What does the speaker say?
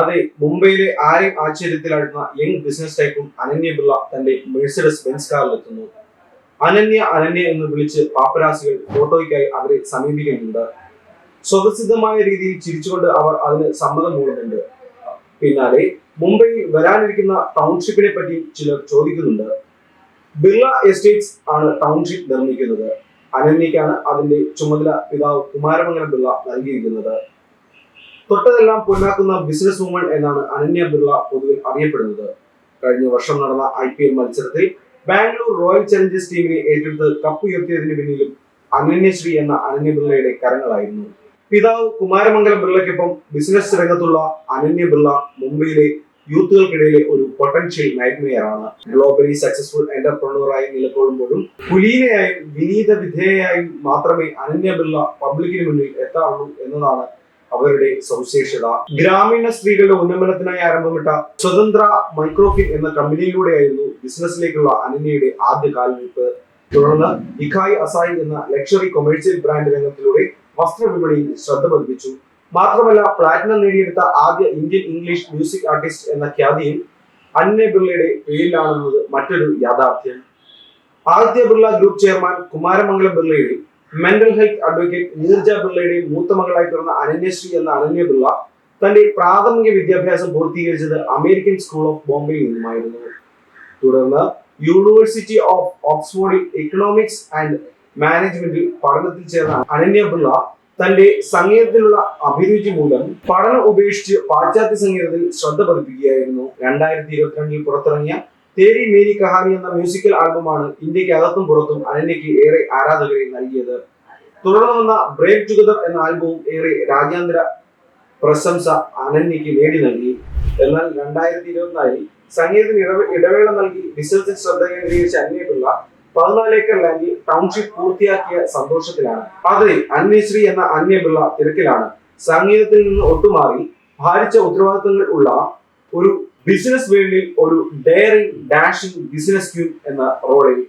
അതെ മുംബൈയിലെ ആരെയും ആശ്ചര്യത്തിലാഴ്ന്ന യങ് ബിസിനസ് ടൈപ്പും അനന്യ പിള്ള തന്റെ മെഴ്സിഡസ് ബെൻസ് കാറിലെത്തുന്നു അനന്യ അനന്യ എന്ന് വിളിച്ച് പാപ്പരാസികൾ ഫോട്ടോയ്ക്കായി അവരെ സമീപിക്കുന്നുണ്ട്. സ്വതസിദ്ധമായ രീതിയിൽ ചിരിച്ചുകൊണ്ട് അവർ അതിന് സമ്മതം മൂളുന്നുണ്ട് പിന്നാലെ മുംബൈയിൽ വരാനിരിക്കുന്ന ടൗൺഷിപ്പിനെ പറ്റി ചിലർ ചോദിക്കുന്നുണ്ട്. ബിർള എസ്റ്റേറ്റ്സ് ആണ് ടൗൺഷിപ്പ് നിർമ്മിക്കുന്നത്. അനന്യയ്ക്കാണ് അതിന്റെ ചുമതല പിതാവ് കുമാരമംഗലം പിള്ള നൽകിയിരിക്കുന്നത്. തൊട്ടതെല്ലാം പൊന്നാക്കുന്ന ബിസിനസ് വുമൺ എന്നാണ് അനന്യ ബിർള പൊതുവിൽ അറിയപ്പെടുന്നത്. കഴിഞ്ഞ വർഷം നടന്ന ഐ പി എൽ മത്സരത്തിൽ ബാംഗ്ലൂർ റോയൽ ചലഞ്ചേഴ്സ് ടീമിനെ ഏറ്റെടുത്ത് കപ്പ് ഉയർത്തിയതിന് പിന്നിലും അനന്യശ്രീ എന്ന അനന്യ ബിർളയുടെ കരങ്ങളായിരുന്നു. പിതാവ് കുമാരമംഗലം ബിർളയ്ക്കൊപ്പം ബിസിനസ് രംഗത്തുള്ള അനന്യ ബിർള മുംബൈയിലെ യൂത്തുകൾക്കിടയിലെ ഒരു പൊട്ടൻഷ്യൽ നൈറ്റ്മെയറാണ് ഗ്ലോബലി സക്സസ്ഫുൾ എന്റർപ്രണറായി നിലകൊള്ളുമ്പോഴും കുലീനയായും വിനീത വിധേയയായും മാത്രമേ അനന്യ ബിർള പബ്ലിക്കിന് മുന്നിൽ എത്താറുള്ളൂ എന്നതാണ് അവരുടെ സവിശേഷത. ഗ്രാമീണ സ്ത്രീകളുടെ ഉന്നമനത്തിനായി ആരംഭമിട്ട സ്വതന്ത്ര മൈക്രോഫിൻ എന്ന കമ്പനിയിലൂടെയായിരുന്നു ബിസിനസ്സിലേക്കുള്ള അനന്യയുടെ ആദ്യ കാൽവെപ്പ് തുടർന്ന് ഇഖായ് അസായി എന്ന ലക്ഷറി കൊമേഴ്സ്യൽ ബ്രാൻഡ് രംഗത്തിലൂടെ വസ്ത്രവിപണിയിൽ ശ്രദ്ധ പതിപ്പിച്ചു. മാത്രമല്ല പ്ലാറ്റിനം നേടിയെടുത്ത ആദ്യ ഇന്ത്യൻ ഇംഗ്ലീഷ് മ്യൂസിക് ആർട്ടിസ്റ്റ് എന്ന ഖ്യാതിയും അന്യ ബിർളയുടെ പേരിലാണെന്നത് മറ്റൊരു യാഥാർത്ഥ്യം. ആദിത്യ ബിർള ഗ്രൂപ്പ് ചെയർമാൻ കുമാരമംഗലം ബിർളയുടെയും മെന്റൽ ഹെൽത്ത് അഡ്വക്കേറ്റ് നീർജ പിള്ളയുടെയും മൂത്ത മകളായി പിറന്ന അനന്യശ്രീ എന്ന അനന്യ ബിർള തന്റെ പ്രാഥമിക വിദ്യാഭ്യാസം പൂർത്തീകരിച്ചത് അമേരിക്കൻ സ്കൂൾ ഓഫ് ബോംബെയിൽ നിന്നുമായിരുന്നു. തുടർന്ന് യൂണിവേഴ്സിറ്റി ഓഫ് ഓക്സ്ഫോർഡിൽ എക്കണോമിക്സ് ആൻഡ് മാനേജ്മെന്റിൽ പഠനത്തിൽ ചേർന്ന അനന്യ പിള്ള തന്റെ സംഗീതത്തിലുള്ള അഭിരുചി മൂലം പഠനം ഉപേക്ഷിച്ച് പാശ്ചാത്യ സംഗീതത്തിൽ ശ്രദ്ധ പതിപ്പിക്കുകയായിരുന്നു. രണ്ടായിരത്തി ഇരുപത്തിരണ്ടിൽ പുറത്തിറങ്ങിയ തേരി മേരി കഹാനി എന്ന മ്യൂസിക്കൽ ആൽബമാണ് ഇന്ത്യയ്ക്ക് അകത്തും പുറത്തും അനന്യയ്ക്ക് ഏറെ ആരാധകരെ നൽകിയത്. തുടർന്ന് വന്ന ബ്രേക്ക് ടുഗദർ എന്ന ആൽബവും ഏറെ രാജ്യാന്തര പ്രശംസ അനന്യയ്ക്ക് നേടി നൽകി. എന്നാൽ രണ്ടായിരത്തി ഇരുപത്തിനാലിൽ സംഗീതത്തിന് ഇടവ- ഇടവേള നൽകി. റിസർച്ചിൽ ശ്രദ്ധ കേന്ദ്രീകരിച്ച അന്യപിള്ള പതിനാല് ഏക്കർ ലാൻഡിൽ ടൗൺഷിപ്പ് പൂർത്തിയാക്കിയ സന്തോഷത്തിലാണ്. അതെ അന്യശ്രീ എന്ന അന്യപിള്ള തിരക്കിലാണ്. സംഗീതത്തിൽ നിന്ന് ഒട്ടുമാറി ഭാരിച്ച ഉത്തരവാദിത്തങ്ങൾ ഉള്ള ഒരു ബിസിനസ് വേൾഡിൽ ഒരു ഡെയറിംഗ് ഡാഷിംഗ് ബിസിനസ് ക്യൂ എന്ന റോളിൽ